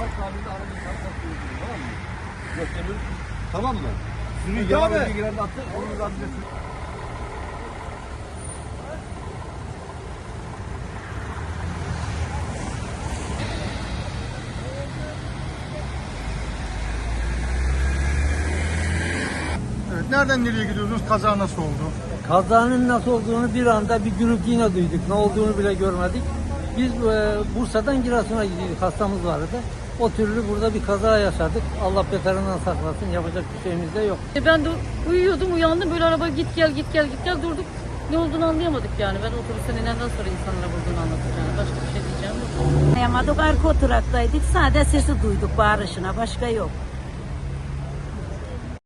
halk halinde aracı satmak gerekiyor tamam mı? Gösterir. Tamam mı? Sürü Peki yalan abi. önce giren de attı. Onun da adresi. Evet, nereden nereye gidiyorsunuz? Kaza nasıl oldu? Kazanın nasıl olduğunu bir anda bir gürültüyle duyduk. Ne olduğunu bile görmedik. Biz e, Bursa'dan Giresun'a gidiyorduk. Hastamız vardı. O türlü burada bir kaza yaşadık. Allah beterinden saklasın. Yapacak bir şeyimiz de yok. E Ben de uyuyordum, uyandım böyle araba git gel git gel git gel durduk. Ne olduğunu anlayamadık yani. Ben otobüsten inenden sonra insanlara vurduğunu yani. Başka bir şey diyeceğim yok. Anlayamadık arka oturaktaydık. Sadece sesi duyduk bağırışına. Başka yok.